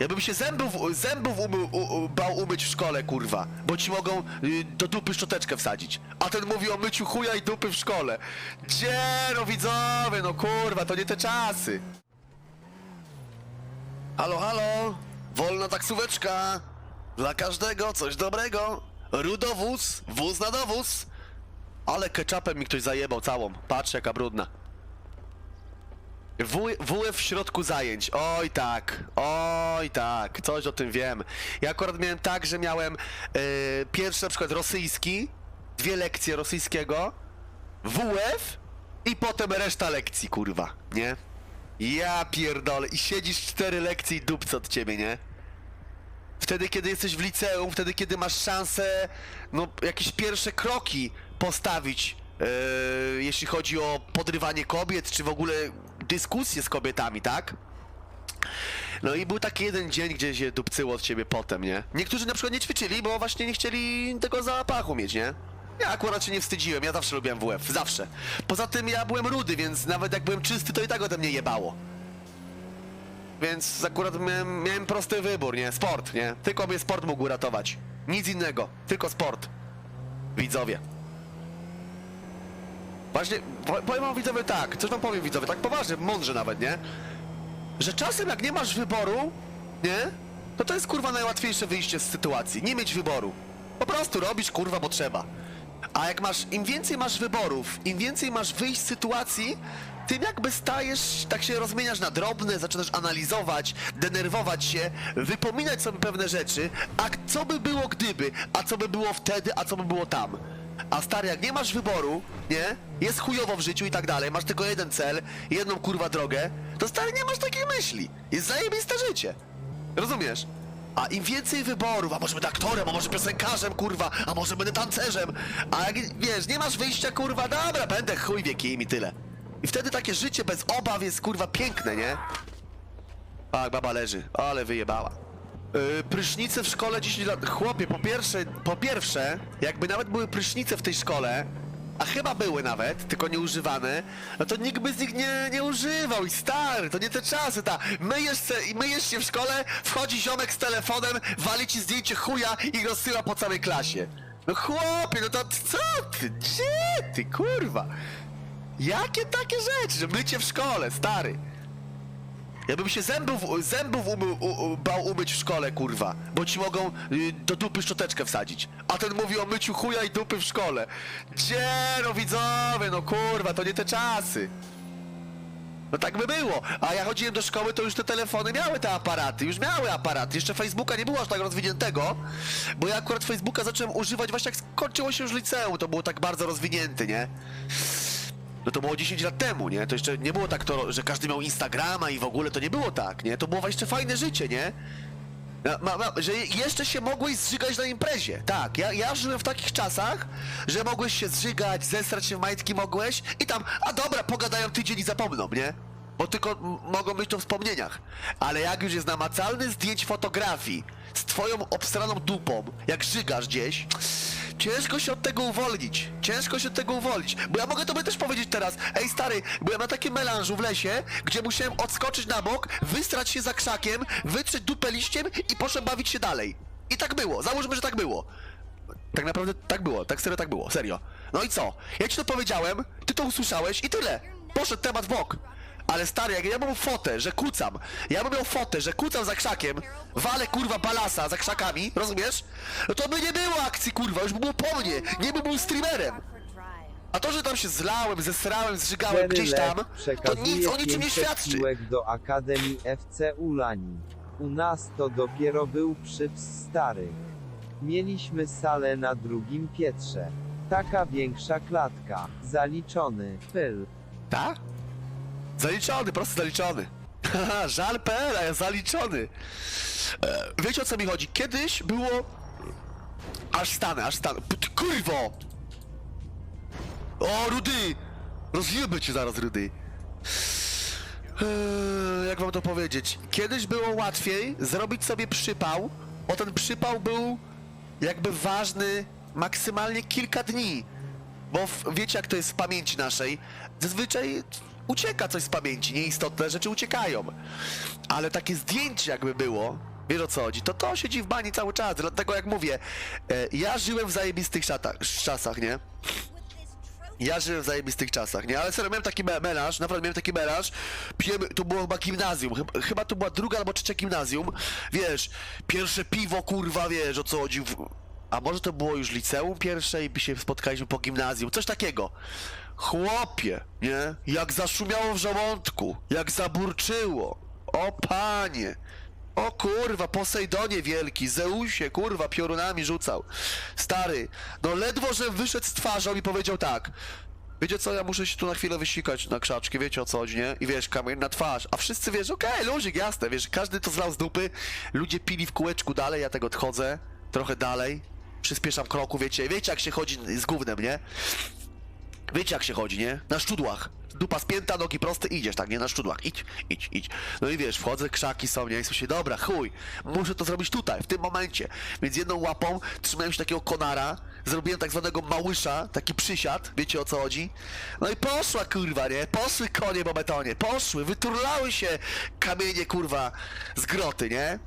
Ja bym się zębów, zębów u, u, bał umyć w szkole, kurwa. Bo ci mogą y, do dupy szczoteczkę wsadzić. A ten mówi o myciu chuja i dupy w szkole. Gdzie, no widzowie, no kurwa, to nie te czasy. Halo, halo, wolna taksóweczka. Dla każdego coś dobrego. Rudowóz, wóz na dowóz. Ale ketchupem mi ktoś zajebał całą. Patrz jaka brudna. W, WF w środku zajęć. Oj tak, oj tak, coś o tym wiem. Ja akurat miałem tak, że miałem yy, pierwszy na przykład rosyjski, dwie lekcje rosyjskiego, WF i potem reszta lekcji, kurwa, nie? Ja pierdolę i siedzisz cztery lekcje i dupce od ciebie, nie? Wtedy, kiedy jesteś w liceum, wtedy, kiedy masz szansę, no, jakieś pierwsze kroki postawić, yy, jeśli chodzi o podrywanie kobiet, czy w ogóle dyskusję z kobietami, tak? No i był taki jeden dzień, gdzie się dupcyło od ciebie potem, nie? Niektórzy na przykład nie ćwiczyli, bo właśnie nie chcieli tego zapachu mieć, nie? Ja akurat się nie wstydziłem, ja zawsze lubiłem WF, zawsze. Poza tym ja byłem rudy, więc nawet jak byłem czysty, to i tak ode mnie jebało. Więc akurat miałem, miałem prosty wybór, nie? Sport, nie? Tylko mnie sport mógł uratować. Nic innego, tylko sport. Widzowie. Właśnie, po- powiem wam widzowie tak, coś wam powiem widzowie, tak poważnie, mądrze nawet, nie? Że czasem jak nie masz wyboru, nie? To to jest kurwa najłatwiejsze wyjście z sytuacji, nie mieć wyboru. Po prostu robisz kurwa, bo trzeba. A jak masz, im więcej masz wyborów, im więcej masz wyjść z sytuacji, tym jakby stajesz, tak się rozmieniasz na drobne, zaczynasz analizować, denerwować się, wypominać sobie pewne rzeczy, a co by było gdyby, a co by było wtedy, a co by było tam. A stary, jak nie masz wyboru, nie? Jest chujowo w życiu i tak dalej, masz tylko jeden cel, jedną kurwa drogę, to stary, nie masz takiej myśli. Jest zajebiste życie. Rozumiesz? A im więcej wyborów, a może będę aktorem, a może piosenkarzem, kurwa, a może będę tancerzem, a jak, wiesz, nie masz wyjścia, kurwa, dobra, będę chuj wie kim i tyle. I wtedy takie życie bez obaw jest, kurwa, piękne, nie? Tak, baba leży, ale wyjebała. Yy, prysznice w szkole 10 lat. Chłopie, po pierwsze, po pierwsze, jakby nawet były prysznice w tej szkole, a chyba były nawet, tylko nieużywane, no to nikt by z nich nie, nie używał i stary, to nie te czasy, ta, myjesz, se, myjesz się w szkole, wchodzi ziomek z telefonem, wali ci zdjęcie chuja i rozsyła po całej klasie. No chłopie, no to co ty, gdzie ty, kurwa? Jakie takie rzeczy, że mycie w szkole, stary? Ja bym się zębów, zębów umył, u, u, bał umyć w szkole, kurwa. Bo ci mogą y, do dupy szczoteczkę wsadzić. A ten mówi o myciu chuja i dupy w szkole. Gdzie, no widzowie, no kurwa, to nie te czasy. No tak by było. A ja chodziłem do szkoły, to już te telefony miały te aparaty, już miały aparaty. Jeszcze Facebooka nie było aż tak rozwiniętego, bo ja akurat Facebooka zacząłem używać właśnie jak skończyło się już liceum, to było tak bardzo rozwinięte, nie? No to było 10 lat temu, nie? To jeszcze nie było tak to, że każdy miał Instagrama i w ogóle to nie było tak, nie? To było jeszcze fajne życie, nie? Ja- Ma, ma, że je- jeszcze się mogłeś zżygać na imprezie. Tak, ja, ja żyłem w takich czasach, że mogłeś się zżygać, zesrać się w majtki mogłeś i tam, a dobra, pogadają tydzień i zapomną, nie? Bo tylko mogą być to w wspomnieniach. Ale jak już jest namacalny zdjęć fotografii z twoją obstraną dupą, jak żygasz gdzieś, ciężko się od tego uwolnić. Ciężko się od tego uwolnić. Bo ja mogę tobie też powiedzieć teraz, ej stary, byłem na takim melanżu w lesie, gdzie musiałem odskoczyć na bok, wystrać się za krzakiem, wytrzeć dupę liściem i poszedłem bawić się dalej. I tak było, załóżmy, że tak było. Tak naprawdę tak było, tak serio tak było, serio. No i co? Ja ci to powiedziałem, ty to usłyszałeś i tyle. Poszedł temat w bok. Ale stary, jak ja bym miał fotę, że kucam, ja bym miał fotę, że kucam za krzakiem, walę kurwa balasa za krzakami, rozumiesz? No to by nie było akcji kurwa, już by było po mnie, nie by był streamerem. A to, że tam się zlałem, zesrałem, zżygałem gdzieś tam, to nic o niczym nie świadczy. do Akademii FC Ulani. U nas to dopiero był przyps starych. Mieliśmy salę na drugim pietrze. Taka większa klatka. Zaliczony. Pyl. Tak? Zaliczony, prosto zaliczony. Haha, żal.pl, a ja zaliczony. E, wiecie o co mi chodzi? Kiedyś było... Aż stanę, aż stanę. P- Kurwo! O, Rudy! Rozjebę cię zaraz, Rudy. Eee, jak wam to powiedzieć? Kiedyś było łatwiej zrobić sobie przypał, bo ten przypał był jakby ważny maksymalnie kilka dni. Bo w, wiecie jak to jest w pamięci naszej? Zazwyczaj ucieka coś z pamięci, nieistotne rzeczy uciekają. Ale takie zdjęcie jakby było, Wiesz o co chodzi? To to siedzi w bani cały czas, dlatego jak mówię, e, ja żyłem w zajebistych czasach, nie? Ja żyłem w zajebistych czasach, nie? Ale serio, miałem taki me- melanż, naprawdę miałem taki melanż. Pijemy, to było chyba gimnazjum, chyba, to była druga albo trzecia gimnazjum. Wiesz, pierwsze piwo, kurwa, wiesz o co chodzi. A może to było już liceum pierwsze i by się spotkaliśmy po gimnazjum, coś takiego. Chłopie, nie? Jak zaszumiało w żołądku, jak zaburczyło. O panie. O kurwa, Posejdonie wielki, Zeusie, kurwa, piorunami rzucał. Stary, no ledwo, że wyszedł z twarzą i powiedział tak. Wiecie co, ja muszę się tu na chwilę wysikać na krzaczki, wiecie o co chodzi, nie? I wiesz, kamień na twarz. A wszyscy wiesz, okej, luzik, jasne, wiesz, każdy to zlał z dupy. Ludzie pili w kółeczku dalej, ja tego odchodzę. Trochę dalej. Przyspieszam kroku, wiecie, wiecie jak się chodzi z gównem, nie? Wiecie jak się chodzi, nie? Na szczudłach. Dupa spięta, nogi proste, idziesz, tak, nie? Na szczudłach. Idź, idź, idź. No i wiesz, wchodzę, krzaki są, nie? I sobie, dobra, chuj, muszę to zrobić tutaj, w tym momencie. Więc jedną łapą trzymałem się takiego konara, zrobiłem tak zwanego małysza, taki przysiad, wiecie o co chodzi? No i poszła, kurwa, nie? Poszły konie po betonie, poszły, wyturlały się kamienie, kurwa, z groty, nie?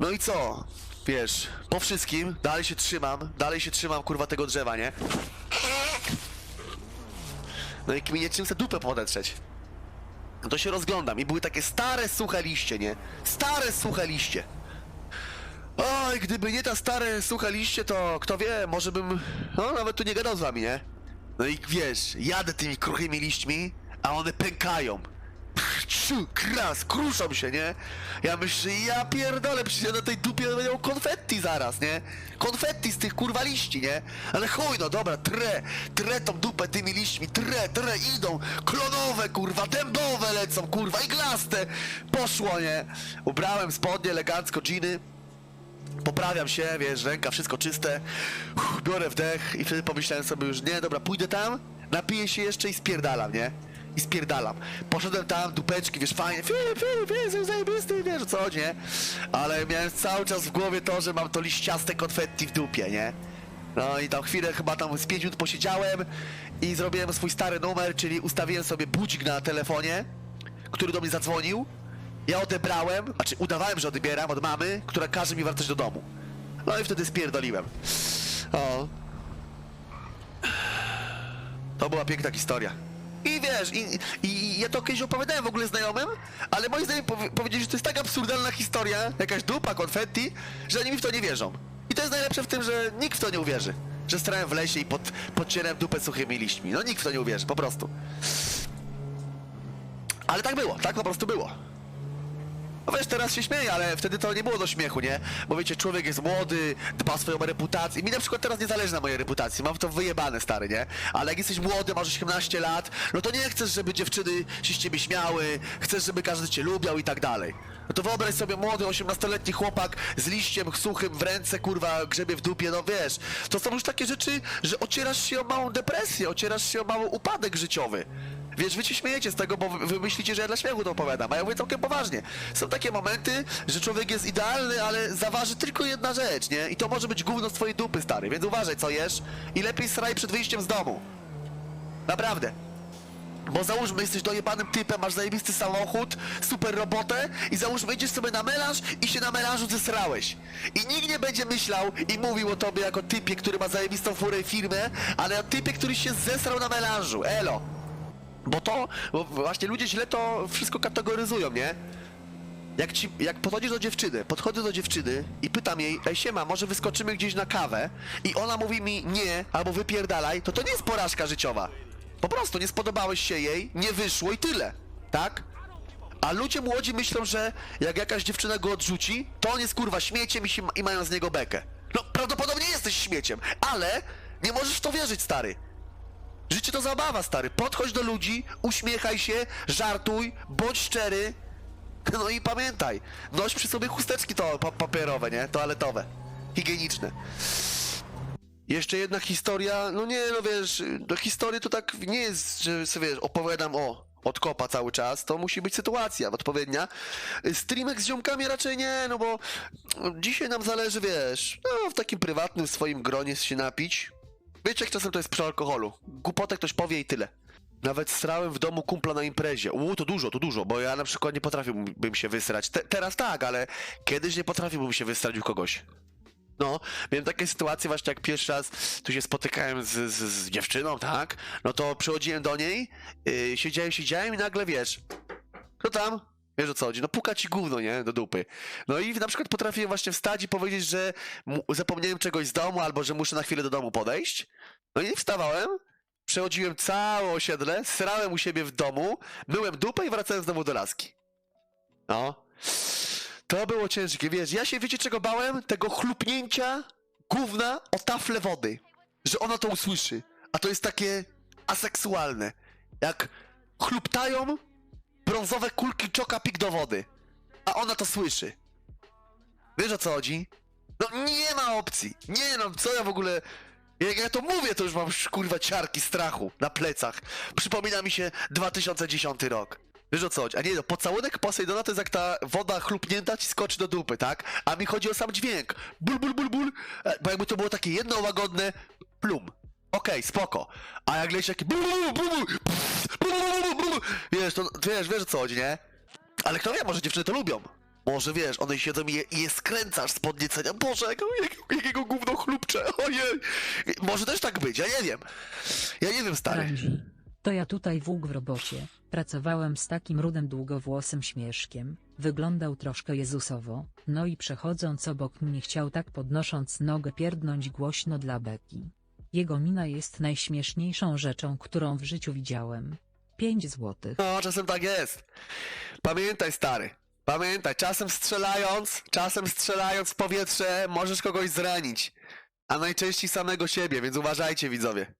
No i co? Wiesz, po wszystkim dalej się trzymam, dalej się trzymam kurwa tego drzewa, nie? No i kminie czym se dupę podetrzeć. To się rozglądam i były takie stare, suche liście, nie? Stare, suche liście. Oj, gdyby nie ta stare, suche liście, to kto wie, może bym, no nawet tu nie gadał z wami, nie? No i wiesz, jadę tymi kruchymi liśćmi, a one pękają. Ciu, kras, kruszą się, nie? Ja myślę, ja pierdolę, przecież ja na tej dupie będę miał konfetti zaraz, nie? Konfetti z tych kurwa liści, nie? Ale chuj, no dobra, trę, trę tą dupę tymi liśćmi, trę, trę, idą, klonowe, kurwa, dębowe lecą, kurwa, iglaste, poszło, nie? Ubrałem spodnie, elegancko, dżiny, poprawiam się, wiesz, ręka, wszystko czyste, Uff, biorę wdech i wtedy pomyślałem sobie już, nie, dobra, pójdę tam, napiję się jeszcze i spierdalam, nie? I spierdalam. Poszedłem tam, dupeczki, wiesz, fajnie, Filip, Filip, jestem zajebisty, wiesz co nie? Ale miałem cały czas w głowie to, że mam to liściaste konfetti w dupie, nie? No i tam chwilę chyba tam z 5 minut posiedziałem i zrobiłem swój stary numer, czyli ustawiłem sobie budzik na telefonie, który do mnie zadzwonił. Ja odebrałem, znaczy udawałem, że odbieram od mamy, która każe mi wracać do domu. No i wtedy spierdoliłem. O. To była piękna historia. Wiesz, i, i ja to kiedyś opowiadałem w ogóle znajomym, ale moi znajomi powie, powiedzieli, że to jest tak absurdalna historia, jakaś dupa, konfetti, że oni mi w to nie wierzą. I to jest najlepsze w tym, że nikt w to nie uwierzy. Że strałem w lesie i pod, podcierałem dupę suchymi liśćmi. No nikt w to nie uwierzy, po prostu. Ale tak było, tak po prostu było. No wiesz, teraz się śmieję, ale wtedy to nie było do śmiechu, nie? Bo wiecie, człowiek jest młody, dba o swoją reputację. Mi na przykład teraz nie zależy na mojej reputacji, mam to wyjebane, stary, nie? Ale jak jesteś młody, masz 18 lat, no to nie chcesz, żeby dziewczyny się z ciebie śmiały, chcesz, żeby każdy cię lubiał i tak dalej. No to wyobraź sobie młody, 18-letni chłopak z liściem suchym w ręce, kurwa, grzebie w dupie, no wiesz. To są już takie rzeczy, że ocierasz się o małą depresję, ocierasz się o mały upadek życiowy. Wiesz, wy się śmiejecie z tego, bo wy myślicie, że ja dla śmiechu to opowiadam, a ja mówię całkiem poważnie. Są takie momenty, że człowiek jest idealny, ale zaważy tylko jedna rzecz, nie? I to może być gówno z twojej dupy, stary, więc uważaj, co jesz i lepiej sraj przed wyjściem z domu. Naprawdę. Bo załóżmy, jesteś dojebanym typem, masz zajebisty samochód, super robotę i załóżmy, idziesz sobie na melanż i się na melanżu zesrałeś. I nikt nie będzie myślał i mówił o tobie jako typie, który ma zajebistą furę i firmę, ale o typie, który się zesrał na melanżu. Elo. Bo to, bo właśnie ludzie źle to wszystko kategoryzują, nie? Jak, ci, jak podchodzisz do dziewczyny, podchodzę do dziewczyny i pytam jej, ej siema, może wyskoczymy gdzieś na kawę i ona mówi mi nie, albo wypierdalaj, to to nie jest porażka życiowa. Po prostu nie spodobałeś się jej, nie wyszło i tyle, tak? A ludzie młodzi myślą, że jak jakaś dziewczyna go odrzuci, to on jest kurwa śmieciem i, się, i mają z niego bekę. No prawdopodobnie jesteś śmieciem, ale nie możesz w to wierzyć, stary. Życie to zabawa, stary. Podchodź do ludzi, uśmiechaj się, żartuj, bądź szczery. No i pamiętaj, noś przy sobie chusteczki to pa papierowe, nie? Toaletowe. Higieniczne. Jeszcze jedna historia, no nie, no wiesz, do historii to tak nie jest, że sobie opowiadam o od kopa cały czas, to musi być sytuacja odpowiednia. Streamek z ziomkami raczej nie, no bo dzisiaj nam zależy, wiesz, no w takim prywatnym swoim gronie się napić. Wiecie, jak czasem to jest przy alkoholu. Głupotę ktoś powie i tyle. Nawet strałem w domu kumpla na imprezie. U, to dużo, to dużo, bo ja na przykład nie potrafiłbym się wysrać. Te, teraz tak, ale kiedyś nie potrafiłbym się wysrać u kogoś. No, miałem takie sytuacje właśnie jak pierwszy raz tu się spotykałem z, z, z dziewczyną, tak? No to przychodziłem do niej, yy, siedziałem, siedziałem i nagle wiesz, kto tam? Wiesz o co chodzi? No puka ci gówno, nie? Do dupy. No i na przykład potrafiłem właśnie wstać i powiedzieć, że zapomniałem czegoś z domu albo że muszę na chwilę do domu podejść. No i wstawałem, przechodziłem całe osiedle, srałem u siebie w domu, myłem dupę i wracałem znowu do laski. No. To było ciężkie, wiesz, ja się wiecie czego bałem? Tego chlupnięcia gówna o tafle wody. Że ona to usłyszy. A to jest takie aseksualne. Jak chluptają brązowe kulki czokapik do wody. A ona to słyszy. Wiesz o co chodzi? No nie ma opcji. Nie no, co ja w ogóle... Jak ja to mówię, to już mam kurwa ciarki strachu na plecach. Przypomina mi się 2010 rok. Wiesz o co chodzi? A nie no, pocałunek Posejdona to jest jak ta woda chlupnięta ci skoczy do dupy, tak? A mi chodzi o sam dźwięk. Ból, ból, ból, ból. E, Bo jakby to było takie jedno łagodne plum. Okej, spoko. A jak leci taki bul, bul, bul, bul, bul, bul, bul, bul, Wiesz, to wiesz, wiesz co chodzi, nie? Ale kto wie, może dziewczyny to lubią. Może wiesz, one siedzą i je, je skręcasz z podniecenia. Boże, jak, jak, jakiego gówno chlubcze, ojej. Może też tak być, ja nie wiem. Ja nie wiem, stary. Ramzi. To ja tutaj włóg w robocie. Pracowałem z takim rudym długowłosym śmieszkiem. Wyglądał troszkę jezusowo, no i przechodząc obok mnie chciał tak podnosząc nogę pierdnąć głośno dla beki. Jego mina jest najśmieszniejszą rzeczą, którą w życiu widziałem. 5 złotych. No, czasem tak jest. Pamiętaj, stary. Pamiętaj, czasem strzelając, czasem strzelając w powietrze, możesz kogoś zranić. A najczęściej samego siebie, więc uważajcie, widzowie.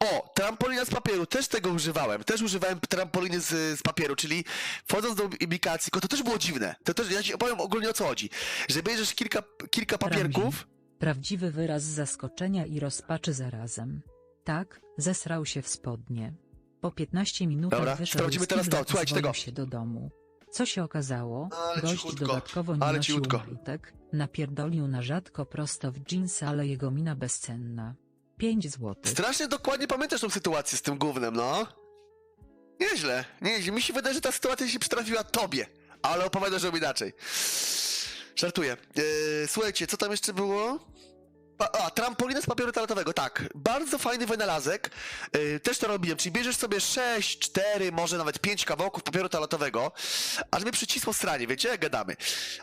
O, trampolina z papieru, też tego używałem. Też używałem trampoliny z, z papieru, czyli wchodząc do implikacji, to też było dziwne. To też, ja ci opowiem ogólnie o co chodzi. Że bierzesz kilka, kilka papierków, Prawdziwy wyraz zaskoczenia i rozpaczy zarazem. Tak, zesrał się w spodnie. Po 15 minutach Dobra, wyszedł sprawdzimy z teraz kibla to, i słuchajcie tego. się do domu. Co się okazało? Ale Gość cichutko, dodatkowo nie ale nosił cichutko. napierdolił na rzadko prosto w dżinsy, ale jego mina bezcenna. 5 złotych. Strasznie dokładnie pamiętasz tą sytuację z tym gównem, no. Nieźle, nieźle. Mi się wydaje, że ta sytuacja się przytrafiła tobie, ale opowiadasz ją inaczej. Żartuję. Eee, słuchajcie, co tam jeszcze było? Pa- A, trampolina z papieru toaletowego, tak. Bardzo fajny wynalazek. Eee, też to robiłem, czyli bierzesz sobie 6, 4, może nawet 5 kawałków papieru toaletowego, aż mnie przycisło stranie, wiecie, jak gadamy.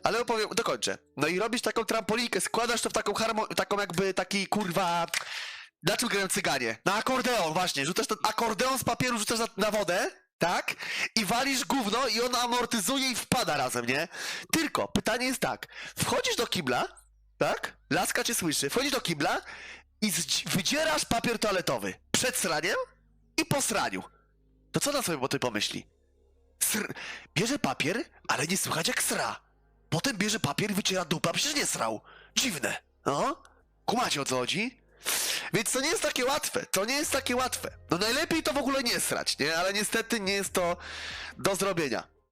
Ale opowiem, dokończę. No i robisz taką trampolinkę, składasz to w taką harmo... taką jakby taki, kurwa... Na czym grają cyganie? Na akordeon, właśnie. Rzucasz ten akordeon z papieru, rzucasz na, na wodę, tak? I walisz gówno i ono amortyzuje i wpada razem, nie? Tylko, pytanie jest tak. Wchodzisz do kibla, tak? Laska cię słyszy. Wchodzisz do kibla i wydzierasz papier toaletowy. Przed sraniem i po sraniu. To co na sobie po tym pomyśli? Sr... Bierze papier, ale nie słychać jak sra. Potem bierze papier i wyciera dupę, a przecież nie srał. Dziwne. No? Kumacie o co chodzi? Więc to nie jest takie łatwe, to nie jest takie łatwe. No najlepiej to w ogóle nie srać, nie? Ale niestety nie jest to do zrobienia.